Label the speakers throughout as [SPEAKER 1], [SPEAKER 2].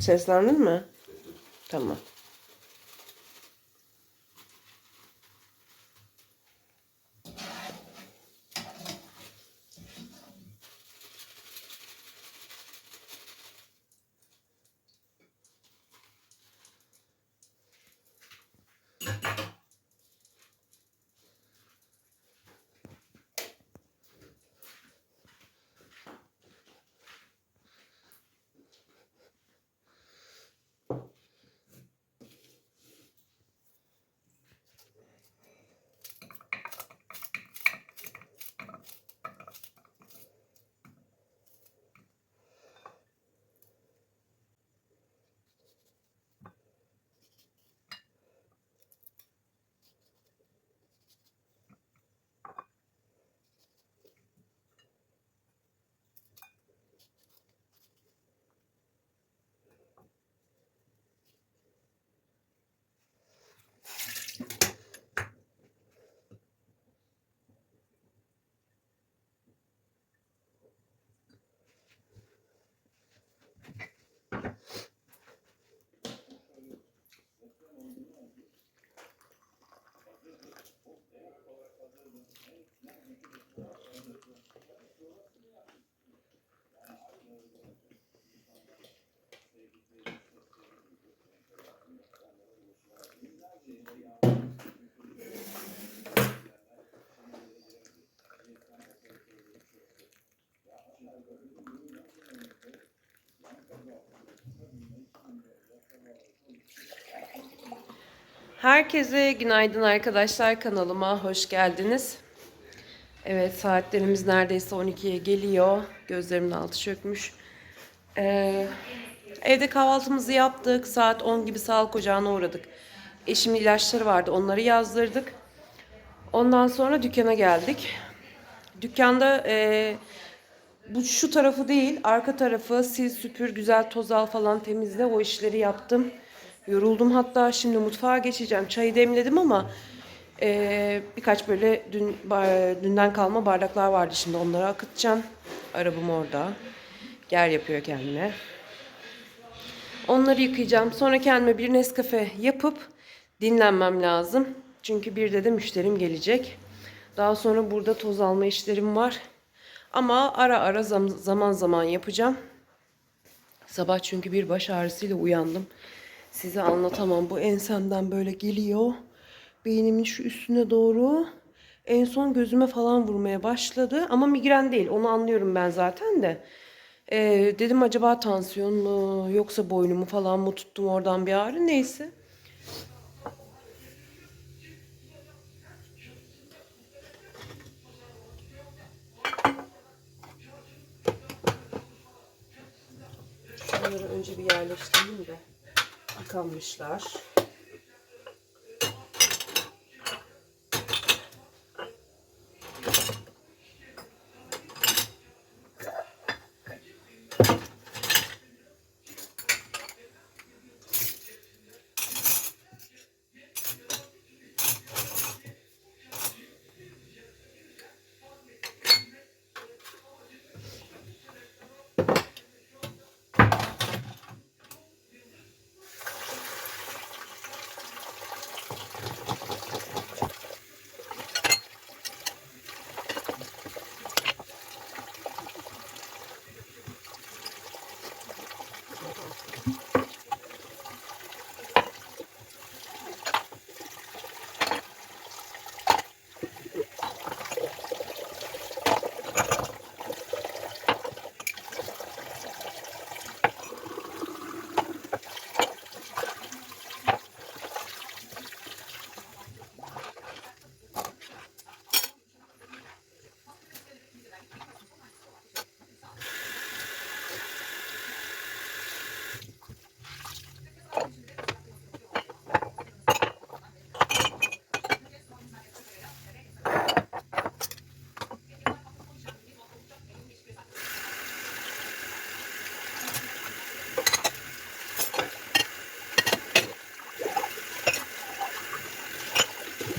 [SPEAKER 1] Seslendin mi? Tamam. Herkese günaydın arkadaşlar kanalıma hoş geldiniz. Evet saatlerimiz neredeyse 12'ye geliyor. Gözlerimin altı çökmüş. Ee, evde kahvaltımızı yaptık. Saat 10 gibi sağlık ocağına uğradık. Eşimin ilaçları vardı onları yazdırdık. Ondan sonra dükkana geldik. Dükkanda e, bu şu tarafı değil arka tarafı sil süpür güzel toz al falan temizle o işleri yaptım. Yoruldum hatta şimdi mutfağa geçeceğim. Çayı demledim ama eee, birkaç böyle dün dünden kalma bardaklar vardı şimdi onları akıtacağım. Arabam orada. Yer yapıyor kendine. Onları yıkayacağım. Sonra kendime bir Nescafe yapıp dinlenmem lazım. Çünkü bir de de müşterim gelecek. Daha sonra burada toz alma işlerim var. Ama ara ara zam- zaman zaman yapacağım. Sabah çünkü bir baş ağrısıyla uyandım. Size anlatamam. Bu ensemden böyle geliyor. Beynimin şu üstüne doğru. En son gözüme falan vurmaya başladı. Ama migren değil. Onu anlıyorum ben zaten de. Ee, dedim acaba tansiyon mu yoksa boynumu falan mı tuttum oradan bir ağrı. Neyse. Şunları önce bir yerleştireyim de. Yıkanmışlar.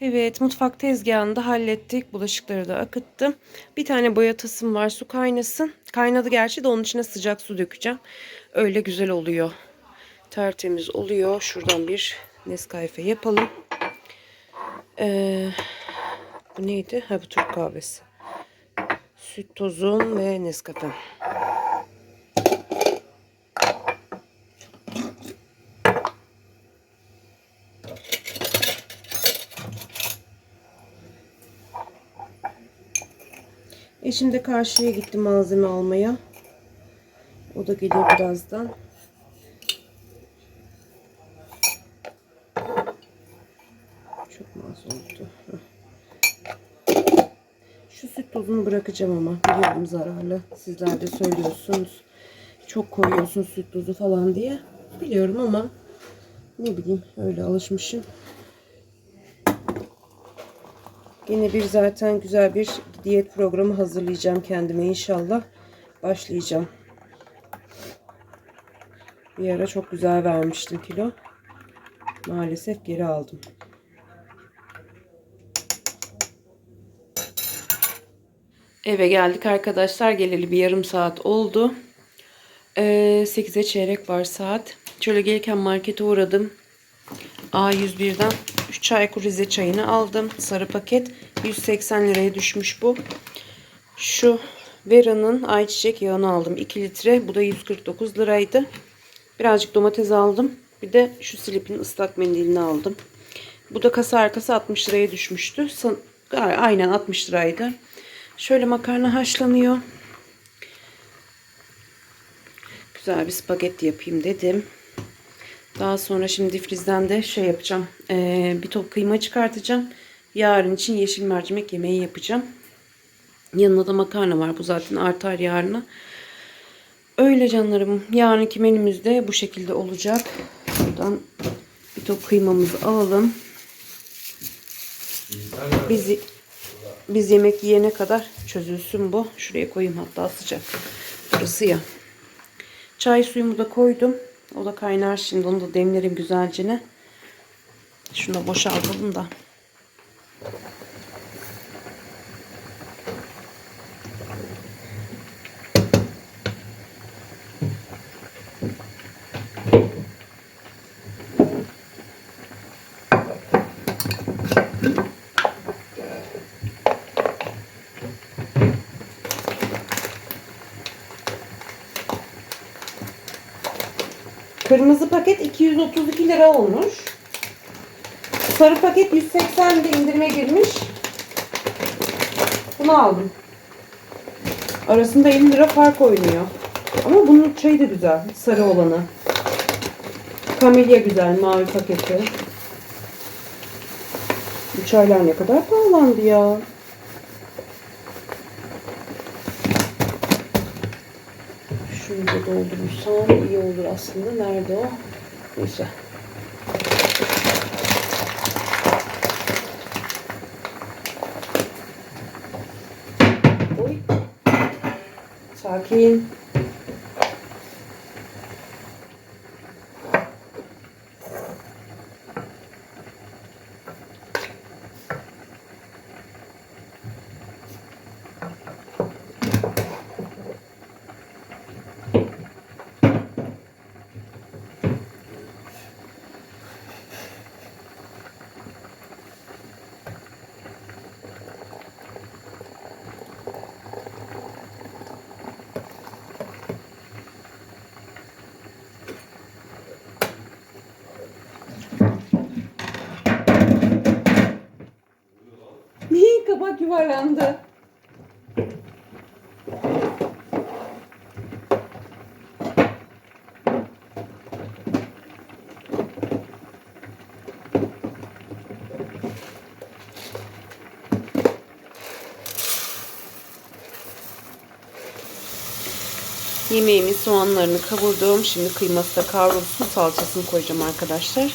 [SPEAKER 1] Evet mutfak tezgahını da hallettik. Bulaşıkları da akıttım. Bir tane boyatasım var su kaynasın. Kaynadı gerçi de onun içine sıcak su dökeceğim. Öyle güzel oluyor. Tertemiz oluyor. Şuradan bir Nescafe yapalım. Ee, bu neydi? Ha bu Türk kahvesi. Süt tozum ve Nescafe. Eşim de karşıya gitti malzeme almaya. O da geliyor birazdan. Çok az oldu? Şu süt tozunu bırakacağım ama biliyorum zararlı. Sizler de söylüyorsunuz. Çok koyuyorsun süt tozu falan diye. Biliyorum ama ne bileyim öyle alışmışım. Yine bir zaten güzel bir diyet programı hazırlayacağım kendime inşallah. Başlayacağım. Bir ara çok güzel vermiştim kilo. Maalesef geri aldım. Eve geldik arkadaşlar. Geleli bir yarım saat oldu. Ee, 8'e çeyrek var saat. Şöyle gelirken markete uğradım. A101'den 3 çaykur Rize çayını aldım. Sarı paket. 180 liraya düşmüş bu. Şu Vera'nın ayçiçek yağını aldım. 2 litre. Bu da 149 liraydı. Birazcık domates aldım. Bir de şu Slip'in ıslak mendilini aldım. Bu da kasa arkası 60 liraya düşmüştü. Aynen 60 liraydı. Şöyle makarna haşlanıyor. Güzel bir spagetti yapayım dedim. Daha sonra şimdi difrizden de şey yapacağım. Ee, bir top kıyma çıkartacağım. Yarın için yeşil mercimek yemeği yapacağım. Yanında da makarna var. Bu zaten artar yarına. Öyle canlarım. Yarınki menümüz de bu şekilde olacak. Buradan bir top kıymamızı alalım. Biz, biz yemek yiyene kadar çözülsün bu. Şuraya koyayım hatta sıcak. Burası ya. Çay suyumu da koydum. O da kaynar şimdi. Onu da demlerim güzelce ne. Şunu da boşaltalım da. Kırmızı paket 232 lira olmuş. Sarı paket 180 de indirime girmiş. Bunu aldım. Arasında 50 lira fark oynuyor. Ama bunun çayı da güzel. Sarı olanı. Kamilya güzel. Mavi paketi. Bu çaylar ne kadar pahalandı ya. Da doldurursam iyi olur aslında. Nerede o? Neyse. Oy. Sakin. Kabak yuvarlandı? Yemeğimin soğanlarını kavurdum. Şimdi kıyması da kavrulsun. Salçasını koyacağım arkadaşlar.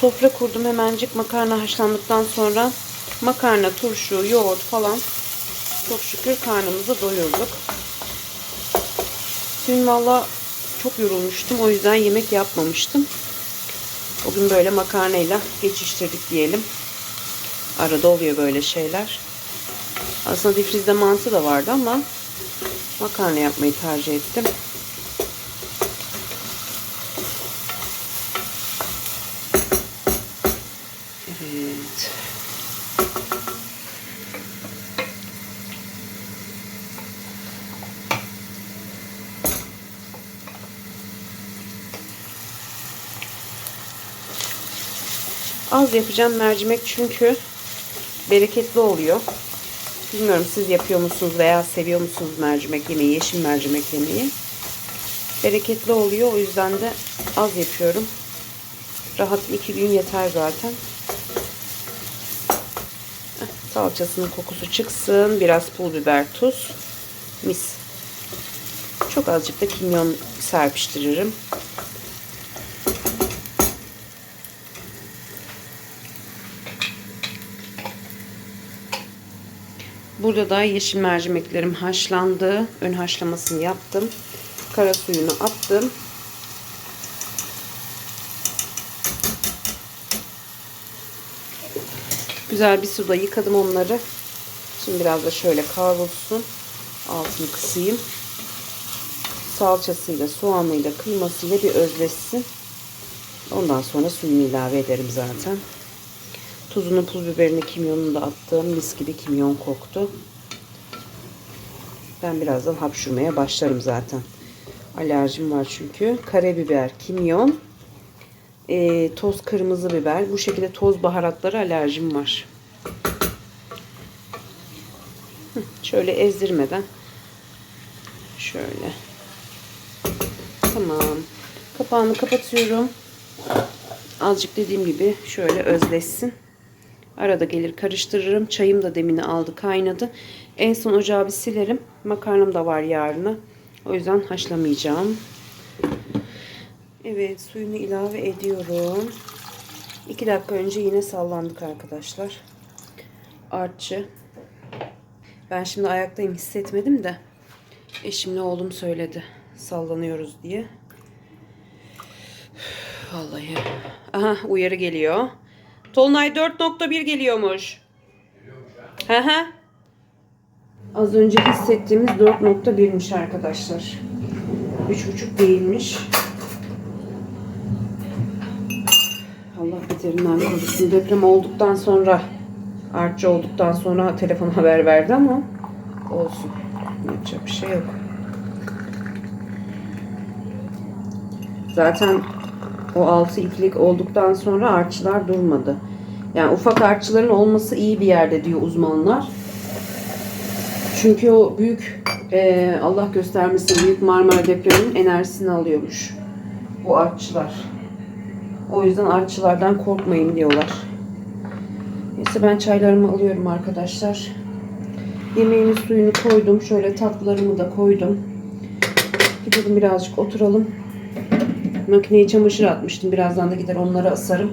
[SPEAKER 1] Sofra kurdum hemencik makarna haşlandıktan sonra makarna, turşu, yoğurt falan çok şükür karnımızı doyurduk. Dün valla çok yorulmuştum. O yüzden yemek yapmamıştım. Bugün böyle makarnayla geçiştirdik diyelim. Arada oluyor böyle şeyler. Aslında difrizde mantı da vardı ama makarna yapmayı tercih ettim. Az yapacağım mercimek çünkü bereketli oluyor. Bilmiyorum siz yapıyor musunuz veya seviyor musunuz mercimek yemeği, yeşil mercimek yemeği. Bereketli oluyor o yüzden de az yapıyorum. Rahat iki gün yeter zaten. Salçasının kokusu çıksın. Biraz pul biber, tuz. Mis. Çok azıcık da kimyon serpiştiririm. Burada da yeşil mercimeklerim haşlandı. Ön haşlamasını yaptım. Kara suyunu attım. Güzel bir suda yıkadım onları. Şimdi biraz da şöyle kavrulsun. Altını kısayım. Salçasıyla, soğanıyla, kıymasıyla bir özleşsin. Ondan sonra suyunu ilave ederim zaten. Tuzunu, pul biberini, kimyonunu da attım. Mis gibi kimyon koktu. Ben birazdan hapşurmaya başlarım zaten. Alerjim var çünkü. Karabiber, kimyon, e, toz kırmızı biber. Bu şekilde toz baharatları alerjim var. Şöyle ezdirmeden. Şöyle. Tamam. Kapağını kapatıyorum. Azıcık dediğim gibi şöyle özleşsin. Arada gelir karıştırırım. Çayım da demini aldı kaynadı. En son ocağı bir silerim. Makarnam da var yarına. O yüzden haşlamayacağım. Evet suyunu ilave ediyorum. 2 dakika önce yine sallandık arkadaşlar. Artçı. Ben şimdi ayaktayım hissetmedim de. Eşimle oğlum söyledi. Sallanıyoruz diye. Vallahi. Aha uyarı geliyor. Tolunay 4.1 geliyormuş. Hı hı. Az önce hissettiğimiz 4.1'miş arkadaşlar. 3.5 değilmiş. Allah beterinden korusun. Deprem olduktan sonra artçı olduktan sonra telefon haber verdi ama olsun. Yapacak bir şey yok. Zaten o 6 ikilik olduktan sonra artçılar durmadı. Yani ufak artçıların olması iyi bir yerde diyor uzmanlar. Çünkü o büyük e, Allah göstermesin büyük Marmara depreminin enerjisini alıyormuş. Bu artçılar. O yüzden artçılardan korkmayın diyorlar. Neyse ben çaylarımı alıyorum arkadaşlar. Yemeğimin suyunu koydum. Şöyle tatlılarımı da koydum. Gidelim birazcık oturalım. Makineye çamaşır atmıştım. Birazdan da gider onları asarım.